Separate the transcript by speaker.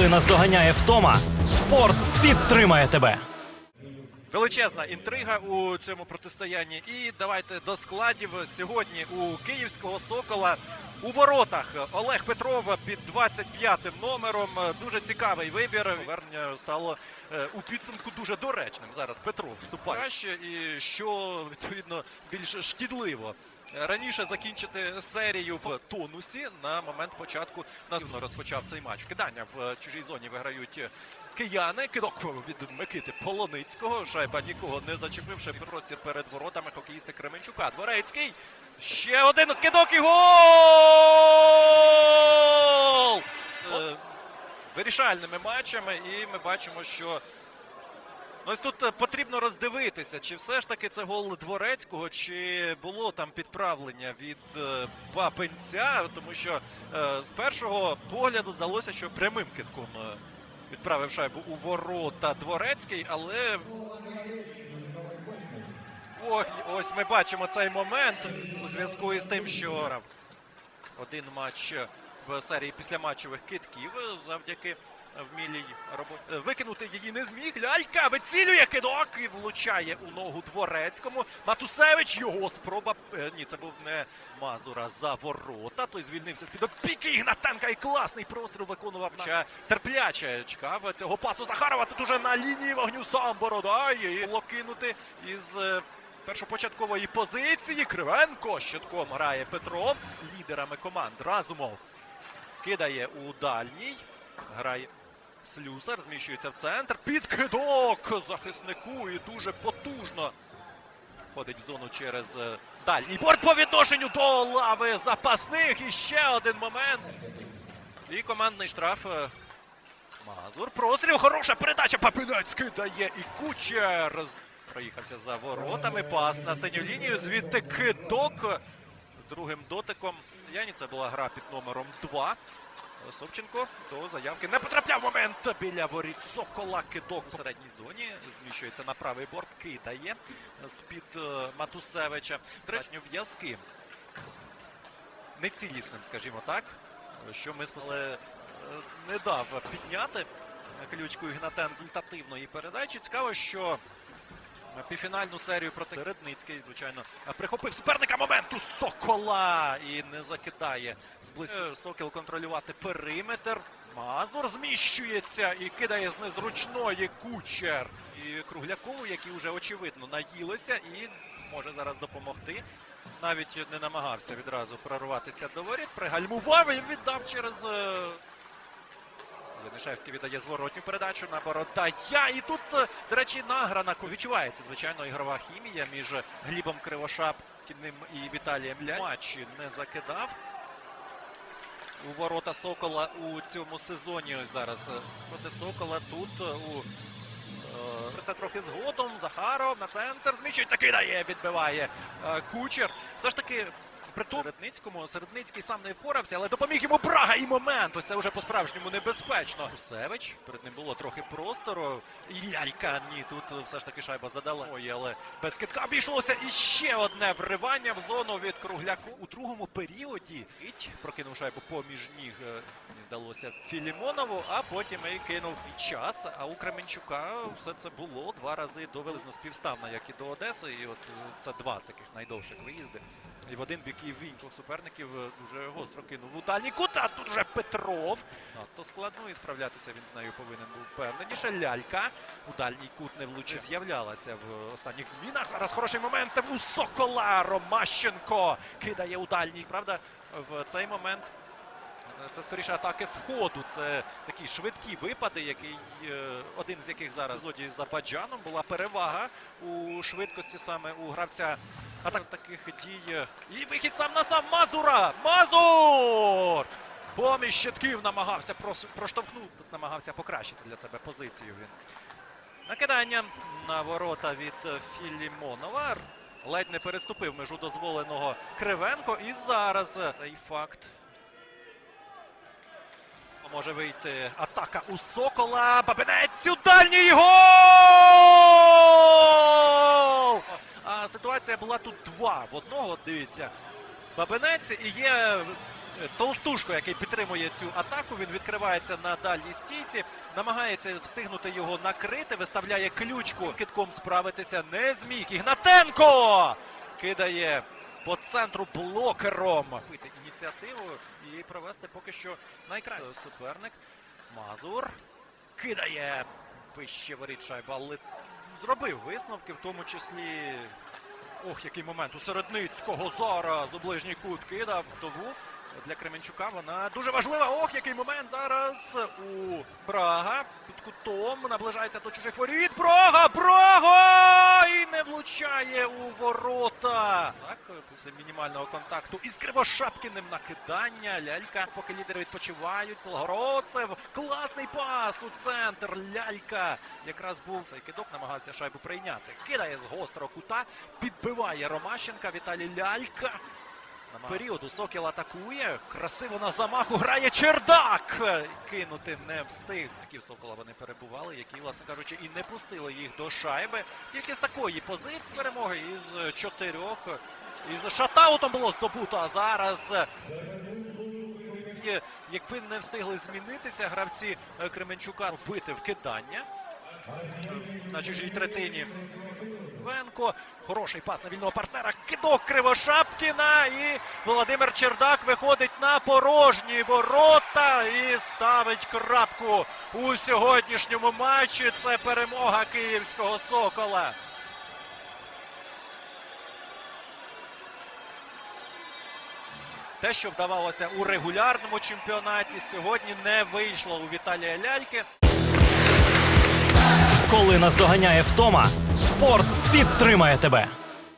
Speaker 1: Коли наздоганяє втома, спорт підтримає тебе.
Speaker 2: Величезна інтрига у цьому протистоянні. І давайте до складів сьогодні у київського сокола у воротах Олег Петров під 25-м номером. Дуже цікавий вибір. Вернення стало е, у підсумку дуже доречним. Зараз Петров вступає краще і що відповідно більш шкідливо. Раніше закінчити серію в тонусі на момент початку названо розпочав цей матч. Кидання в чужій зоні виграють кияни. Кидок від Микити Полоницького. Шайба нікого не зачепивши простір перед воротами хокеїсти Кременчука. Дворецький. Ще один кидок і гол! Е, Вирішальними матчами, і ми бачимо, що Ну, Ось тут е, потрібно роздивитися, чи все ж таки це гол Дворецького, чи було там підправлення від е, Бабинця, тому що е, з першого погляду здалося, що прямим китком відправив шайбу у ворота Дворецький, але Ох, ось ми бачимо цей момент у зв'язку із тим, що один матч в серії післяматчевих китків завдяки вмілій роботі. Е, Викинути її не зміг. Лялька вицілює кидок і влучає у ногу дворецькому. Матусевич його спроба. е, Ні, це був не Мазура за ворота. Той звільнився з-під опіки Ігнатенка і класний простріл виконував на терпляче. Чекав цього пасу Захарова. Тут уже на лінії вогню сам Бородай. І було кинути із. е, Першопочаткової позиції Кривенко щитком грає Петров лідерами команд. Разумов кидає у дальній. Грає Слюсар, зміщується в центр. Підкидок захиснику і дуже потужно ходить в зону через е, дальній борт по відношенню до лави запасних. І ще один момент. І командний штраф. е, Мазур. Простріл. Хороша передача. Папинець кидає і кучер. Проїхався за воротами. Пас на синю лінію. Звідти кидок. Другим дотиком. Яні це була гра під номером 2. Совченко до заявки не потрапляв момент біля воріт Сокола. Кидок у середній зоні. Зміщується на правий борт. Кидає з-під е, Матусевича. Тречні в'язки. Нецілісним, скажімо так. Що ми спасли не дав підняти ключку Ігнатен результативної передачі. Цікаво, що півфінальну серію проти Середницький, звичайно, прихопив суперника моменту Сокола і не закидає зблизька. Сокіл контролювати периметр. Мазур зміщується і кидає з незручної кучер. І Круглякову, які вже очевидно наїлися і може зараз допомогти. Навіть не намагався відразу прорватися до воріт. Пригальмував і віддав через. Е, віддає зворотню передачу на Бородая. І тут, е, до речі, награна відчувається, звичайно, ігрова хімія між Глібом Кривошапкіним і Віталієм Ля. Матчі не закидав. У ворота Сокола у цьому сезоні. Зараз е, проти Сокола тут е, у це трохи згодом. Захаров на центр зміщується, кидає, відбиває кучер. Все ж таки. При Середницькому Середницький сам не впорався, але допоміг йому Брага і момент. Ось це вже по-справжньому небезпечно. Гусевич, перед ним було трохи простору. І лялька, ні, тут все ж таки шайба задала. Ой, але без китка обійшлося. І ще одне вривання в зону від Кругляку. У другому періоді Іть прокинув шайбу поміж ніг, е, мені здалося, Філімонову, а потім і кинув і час. А у Кременчука все це було два рази довелезно співставно, як і до Одеси. І от е, це два таких найдовших виїзди. І в один бік і в інших суперників е, дуже гостро кинув у дальній кут, а тут вже Петров. Надто складно і справлятися він з нею повинен був впевненіше. Лялька у дальній кут не влучив. З'являлася в останніх змінах. Зараз хороший момент у Сокола. Ромащенко кидає у дальній. Правда, в цей момент е, це скоріше атаки з ходу. Це такі швидкі випади, який, е, один з яких зараз з Абаджаном була перевага у швидкості саме у гравця. А так таких дій. е, І вихід сам на сам Мазура! Мазур! Поміж щитків намагався проштовхнути, намагався покращити для себе позицію він. Накидання на ворота від Філімонова. Ледь не переступив межу дозволеного Кривенко. І зараз цей факт може вийти атака у Сокола. Бабинець у дальній гол! А ситуація була тут два в одного. Дивіться. Бабинець і є Толстушко, який підтримує цю атаку. Він відкривається на дальній стійці, намагається встигнути його накрити, виставляє ключку. Китком справитися не зміг. Ігнатенко кидає по центру блокером. Пити ініціативу і провести поки що найкраще. Суперник Мазур кидає вище воріт шайба, але зробив висновки, в тому числі. Ох, який момент у Середницького зараз у ближній кут кидав вдову. Для Кременчука вона дуже важлива. Ох, який момент зараз у Брага. Під кутом наближається до чужих воріт. Брага! Брага! І не влучає у ворота. Так, після мінімального контакту із Кривошапкіним накидання. Лялька, поки лідери відпочивають. Целгородцев. Класний пас у центр. Лялька. Якраз був цей кидок, намагався шайбу прийняти. Кидає з гострого кута. Підбиває Ромащенка. Віталій Лялька. Періоду Сокіл атакує. Красиво на замаху грає Чердак. Кинути не встиг. Які в Сокола вони перебували, які, власне кажучи, і не пустили їх до шайби. Тільки з такої позиції перемоги із чотирьох. Із шатаутом було здобуто, а зараз. Якби не встигли змінитися гравці е, Кременчука бити вкидання на чужій третині. Венко. Хороший пас на вільного партнера. Кидок Кривошапкіна. І Володимир Чердак виходить на порожні ворота і ставить крапку у сьогоднішньому матчі. Це перемога київського сокола. Те, що вдавалося у регулярному чемпіонаті, сьогодні не вийшло у Віталія Ляльки.
Speaker 1: Коли наздоганяє втома, спорт підтримає тебе.